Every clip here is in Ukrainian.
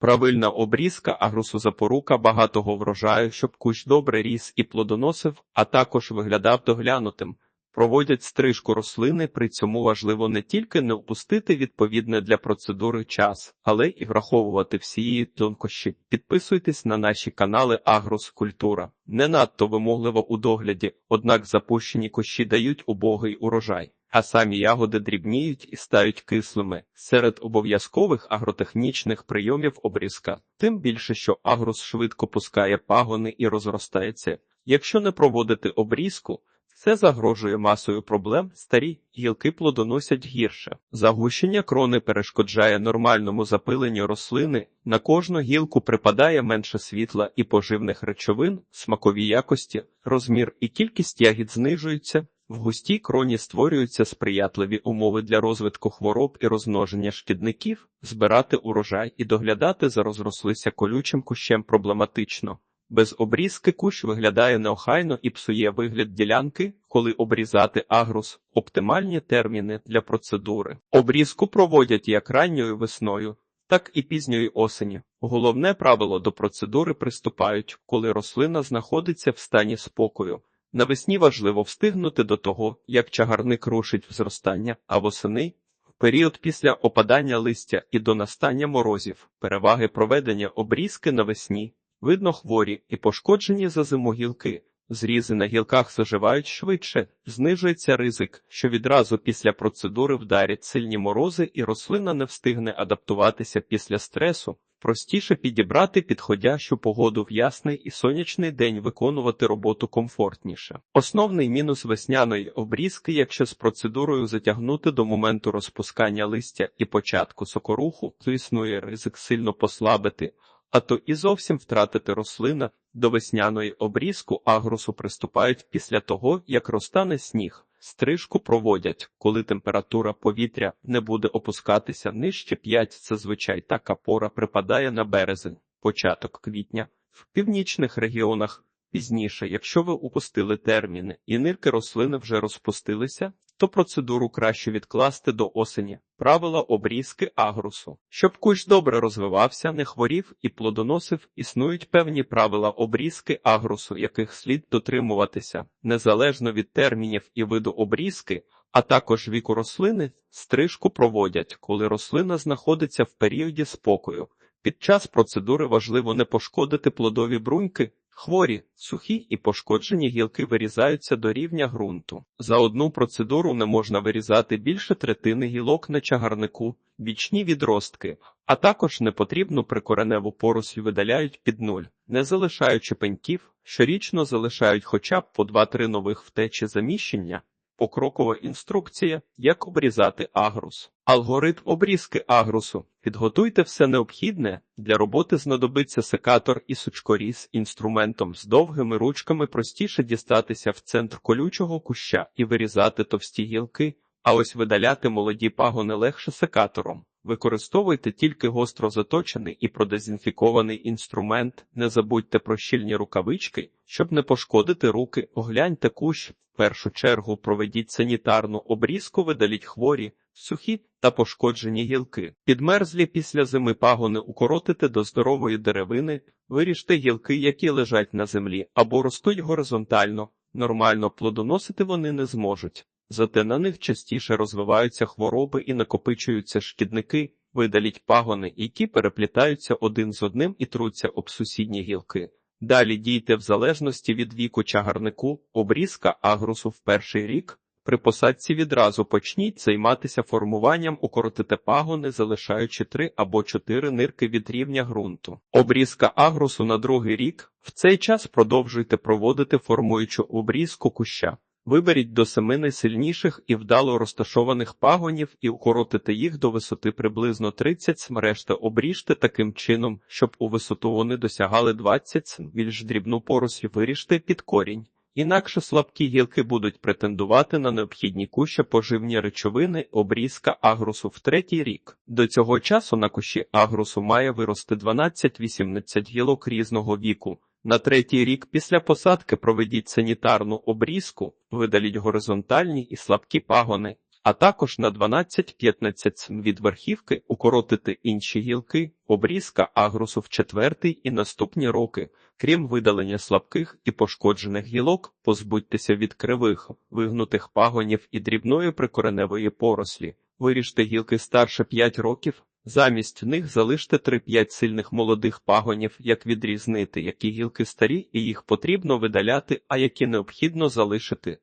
Правильна обрізка агрусу запорука багатого врожаю, щоб кущ добре ріс і плодоносив, а також виглядав доглянутим. Проводять стрижку рослини, при цьому важливо не тільки не впустити відповідне для процедури час, але і враховувати всі її тонкощі. Підписуйтесь на наші канали Агрос Культура. Не надто вимогливо у догляді, однак запущені кущі дають убогий урожай, а самі ягоди дрібніють і стають кислими. Серед обов'язкових агротехнічних прийомів обрізка, тим більше, що агрос швидко пускає пагони і розростається. Якщо не проводити обрізку, це загрожує масою проблем, старі гілки плодоносять гірше. Загущення крони перешкоджає нормальному запиленню рослини, на кожну гілку припадає менше світла і поживних речовин, смакові якості, розмір і кількість ягід знижуються. В густій кроні створюються сприятливі умови для розвитку хвороб і розмноження шкідників, збирати урожай і доглядати за розрослися колючим кущем проблематично. Без обрізки кущ виглядає неохайно і псує вигляд ділянки, коли обрізати агрус – оптимальні терміни для процедури. Обрізку проводять як ранньою весною, так і пізньої осені. Головне правило до процедури приступають, коли рослина знаходиться в стані спокою. Навесні важливо встигнути до того, як чагарник рушить в зростання, а восени в період після опадання листя і до настання морозів, переваги проведення обрізки навесні. Видно хворі і пошкоджені за зиму гілки. Зрізи на гілках заживають швидше, знижується ризик, що відразу після процедури вдарять сильні морози і рослина не встигне адаптуватися після стресу. Простіше підібрати підходящу погоду в ясний і сонячний день виконувати роботу комфортніше. Основний мінус весняної обрізки, якщо з процедурою затягнути до моменту розпускання листя і початку сокоруху, то існує ризик сильно послабити а то і зовсім втратити рослина. До весняної обрізку агрусу приступають після того, як розтане сніг. Стрижку проводять, коли температура повітря не буде опускатися нижче 5, зазвичай така пора припадає на березень, початок квітня. В північних регіонах пізніше, якщо ви упустили терміни і нирки рослини вже розпустилися, то процедуру краще відкласти до осені. Правила обрізки агрусу. Щоб кущ добре розвивався, не хворів і плодоносив, існують певні правила обрізки агрусу, яких слід дотримуватися, незалежно від термінів і виду обрізки, а також віку рослини, стрижку проводять, коли рослина знаходиться в періоді спокою. Під час процедури важливо не пошкодити плодові бруньки, Хворі, сухі і пошкоджені гілки вирізаються до рівня ґрунту. За одну процедуру не можна вирізати більше третини гілок на чагарнику, бічні відростки, а також непотрібну прикореневу поросль видаляють під нуль, не залишаючи пеньків, щорічно залишають хоча б по 2-3 нових втечі заміщення. Покрокова інструкція, як обрізати агрус. Алгоритм обрізки агрусу. Підготуйте все необхідне. Для роботи знадобиться секатор і сучкоріз інструментом з довгими ручками простіше дістатися в центр колючого куща і вирізати товсті гілки, а ось видаляти молоді пагони легше секатором. Використовуйте тільки гостро заточений і продезінфікований інструмент. Не забудьте про щільні рукавички, щоб не пошкодити руки. Огляньте кущ. В першу чергу проведіть санітарну обрізку, видаліть хворі, сухі та пошкоджені гілки. Підмерзлі після зими пагони укоротите до здорової деревини, виріжте гілки, які лежать на землі, або ростуть горизонтально. Нормально плодоносити вони не зможуть. Зате на них частіше розвиваються хвороби і накопичуються шкідники, видаліть пагони, які переплітаються один з одним і труться об сусідні гілки. Далі дійте в залежності від віку чагарнику, обрізка агрусу в перший рік. При посадці відразу почніть займатися формуванням укоротите пагони, залишаючи три або чотири нирки від рівня ґрунту. Обрізка агрусу на другий рік. В цей час продовжуйте проводити формуючу обрізку куща. Виберіть до семи найсильніших і вдало розташованих пагонів і укоротите їх до висоти приблизно 30 см. Решта обріжте таким чином, щоб у висоту вони досягали 20 см. Більш дрібну поросль виріжте під корінь. Інакше слабкі гілки будуть претендувати на необхідні куща поживні речовини, обрізка агрусу в третій рік. До цього часу на кущі агрусу має вирости 12-18 гілок різного віку. На третій рік після посадки проведіть санітарну обрізку, видаліть горизонтальні і слабкі пагони, а також на 12-15 см від верхівки укоротити інші гілки, обрізка агрусу в четвертий і наступні роки. Крім видалення слабких і пошкоджених гілок, позбудьтеся від кривих, вигнутих пагонів і дрібної прикореневої порослі. Виріжте гілки старше 5 років, замість них залиште 3-5 сильних молодих пагонів, як відрізнити, які гілки старі і їх потрібно видаляти, а які необхідно залишити.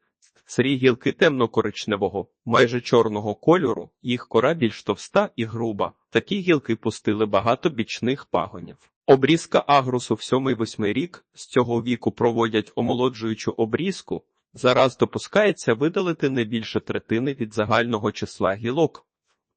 Сирі гілки темно-коричневого, майже чорного кольору, їх кора більш товста і груба. Такі гілки пустили багато бічних пагонів. Обрізка агрусу в 7-8 рік з цього віку проводять омолоджуючу обрізку. Зараз допускається видалити не більше третини від загального числа гілок.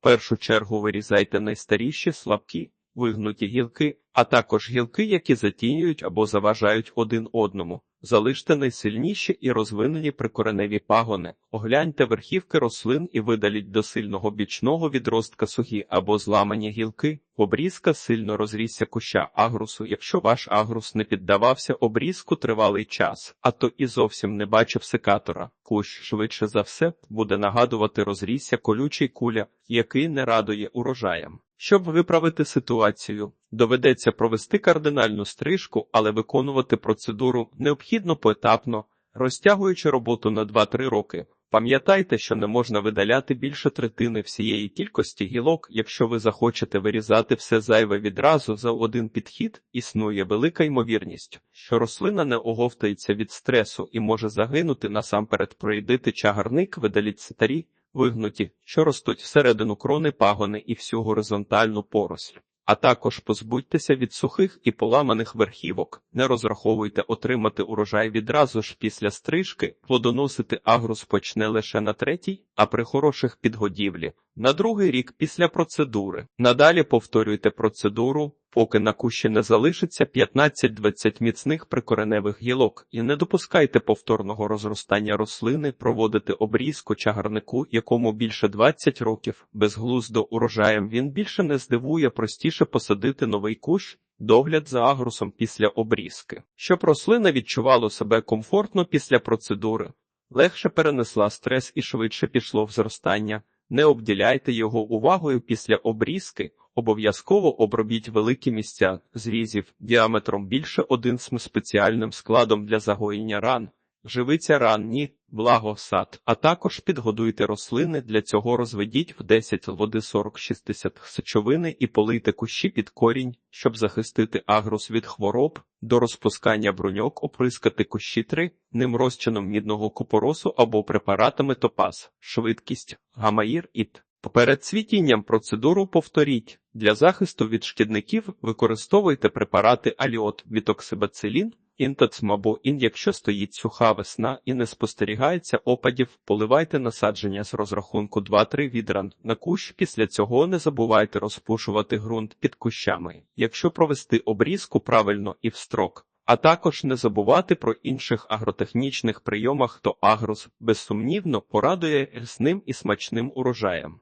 Першу чергу вирізайте найстаріші слабкі, вигнуті гілки, а також гілки, які затінюють або заважають один одному. Залиште найсильніші і розвинені прикореневі пагони, огляньте верхівки рослин і видаліть до сильного бічного відростка сухі або зламані гілки. Обрізка сильно розрісся куща агрусу, якщо ваш агрус не піддавався обрізку тривалий час, а то і зовсім не бачив секатора. Кущ швидше за все буде нагадувати розрісся колючий куля, який не радує урожаям. Щоб виправити ситуацію, доведеться провести кардинальну стрижку, але виконувати процедуру необхідно поетапно, розтягуючи роботу на 2-3 роки. Пам'ятайте, що не можна видаляти більше третини всієї кількості гілок, якщо ви захочете вирізати все зайве відразу за один підхід, існує велика ймовірність, що рослина не оговтається від стресу і може загинути насамперед проїдити чагарник, видаліть старі, вигнуті, що ростуть всередину крони пагони і всю горизонтальну поросль. А також позбудьтеся від сухих і поламаних верхівок, не розраховуйте отримати урожай відразу ж після стрижки, плодоносити агрус почне лише на третій, а при хороших підгодівлі на другий рік після процедури. Надалі повторюйте процедуру, поки на кущі не залишиться 15-20 міцних прикореневих гілок, і не допускайте повторного розростання рослини, проводити обрізку чагарнику, якому більше 20 років, безглуздо урожаєм він більше не здивує, простіше посадити новий кущ. Догляд за агрусом після обрізки, щоб рослина відчувала себе комфортно після процедури, легше перенесла стрес і швидше пішло в зростання. Не обділяйте його увагою після обрізки, обов'язково обробіть великі місця зрізів діаметром більше один см спеціальним складом для загоєння ран. Живиця ранні, благосад, а також підгодуйте рослини, для цього розведіть в 10 води 40-60 сечовини і полийте кущі під корінь, щоб захистити агрус від хвороб, до розпускання бруньок оприскати кущі 3, ним розчином мідного купоросу або препаратами топаз, швидкість, гамаїр іт. Перед цвітінням процедуру повторіть. Для захисту від шкідників використовуйте препарати аліот, вітоксибацилін, інтоцм ін, якщо стоїть суха весна і не спостерігається опадів, поливайте насадження з розрахунку 2-3 відран на кущ. Після цього не забувайте розпушувати ґрунт під кущами, якщо провести обрізку правильно і в строк. А також не забувати про інших агротехнічних прийомах, то агрос безсумнівно порадує рясним і смачним урожаєм.